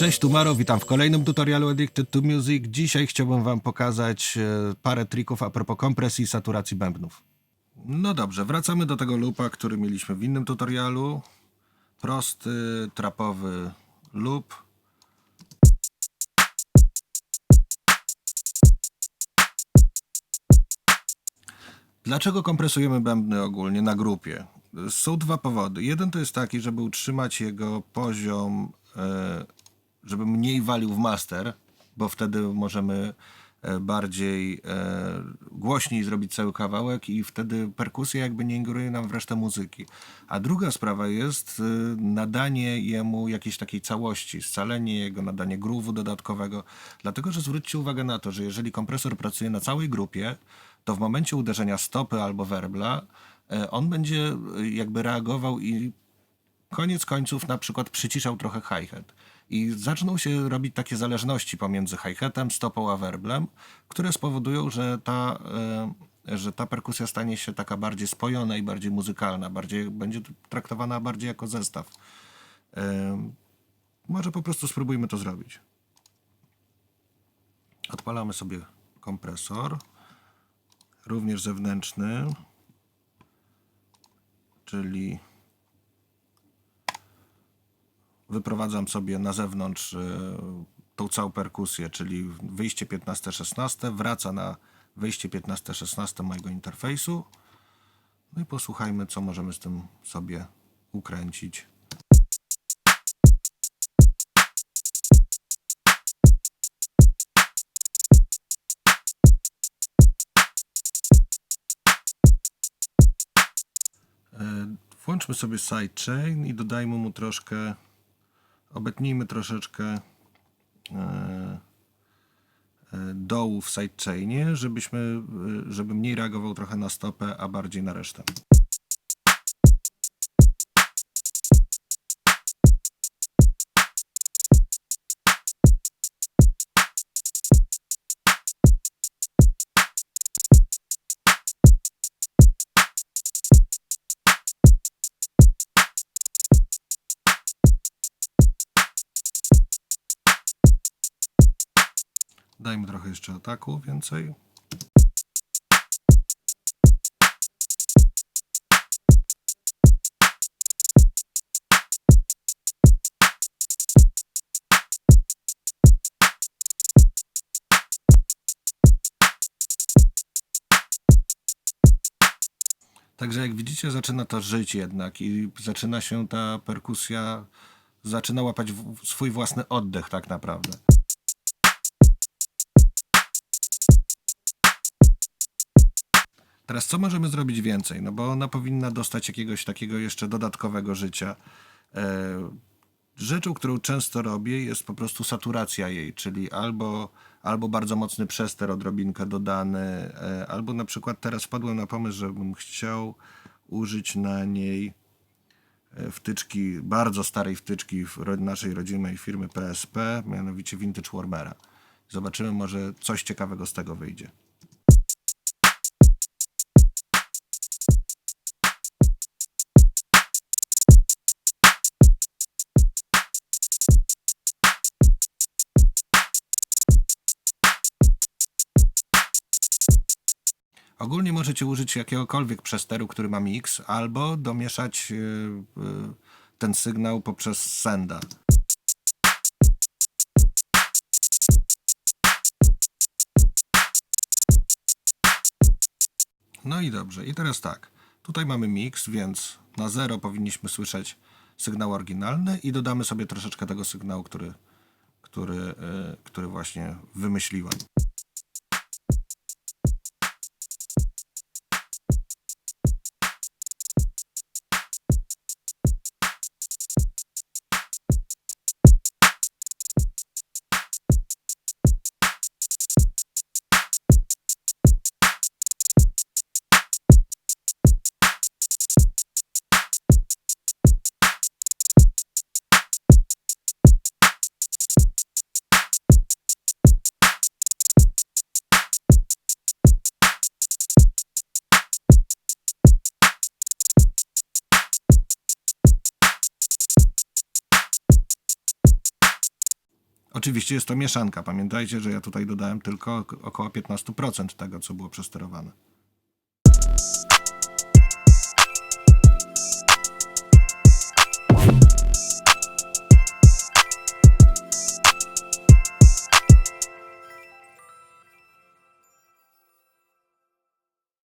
Cześć, tu Maro, witam w kolejnym tutorialu Addicted to Music. Dzisiaj chciałbym Wam pokazać e, parę trików a propos kompresji i saturacji bębnów. No dobrze, wracamy do tego loopa, który mieliśmy w innym tutorialu. Prosty, trapowy loop. Dlaczego kompresujemy bębny ogólnie na grupie? Są dwa powody. Jeden to jest taki, żeby utrzymać jego poziom, e, żeby mniej walił w master, bo wtedy możemy e, bardziej e, głośniej zrobić cały kawałek i wtedy perkusja jakby nie ingeruje nam w resztę muzyki. A druga sprawa jest nadanie jemu jakiejś takiej całości, scalenie jego, nadanie groove'u dodatkowego. Dlatego, że zwróćcie uwagę na to, że jeżeli kompresor pracuje na całej grupie, to w momencie uderzenia stopy albo werbla e, on będzie e, jakby reagował i koniec końców na przykład przyciszał trochę hi-hat. I zaczną się robić takie zależności pomiędzy hi-hatem, stopą a werblem, które spowodują, że ta, e, że ta perkusja stanie się taka bardziej spojona i bardziej muzykalna, bardziej, będzie traktowana bardziej jako zestaw. Może po prostu spróbujmy to zrobić. Odpalamy sobie kompresor również zewnętrzny, czyli wyprowadzam sobie na zewnątrz e, tą całą perkusję, czyli wyjście 15-16, wraca na wyjście 15-16 mojego interfejsu. No i posłuchajmy, co możemy z tym sobie ukręcić. E, Włączmy sobie sidechain i dodajmy mu troszkę, obetnijmy troszeczkę e, e, dołu w sidechainie, żebyśmy, e, żeby mniej reagował trochę na stopę, a bardziej na resztę. Dajmy trochę jeszcze ataku więcej. Także jak widzicie, zaczyna to żyć jednak i zaczyna się ta perkusja, zaczyna łapać swój własny oddech tak naprawdę. Teraz co możemy zrobić więcej? No bo ona powinna dostać jakiegoś takiego jeszcze dodatkowego życia. E, rzeczą, którą często robię, jest po prostu saturacja jej, czyli albo, albo bardzo mocny przester odrobinkę dodany, e, albo na przykład teraz wpadłem na pomysł, żebym chciał użyć na niej e, wtyczki, bardzo starej wtyczki w naszej rodzimej firmy PSP, mianowicie Vintage Warmera. Zobaczymy, może coś ciekawego z tego wyjdzie. Ogólnie możecie użyć jakiegokolwiek przesteru, który ma mix, albo domieszać yy, yy, ten sygnał poprzez senda. No i dobrze. I teraz tak. Tutaj mamy mix, więc na zero powinniśmy słyszeć sygnał oryginalny i dodamy sobie troszeczkę tego sygnału, który, który, yy, który właśnie wymyśliłem. Oczywiście jest to mieszanka. Pamiętajcie, że ja tutaj dodałem tylko ok- około 15% tego, co było przesterowane.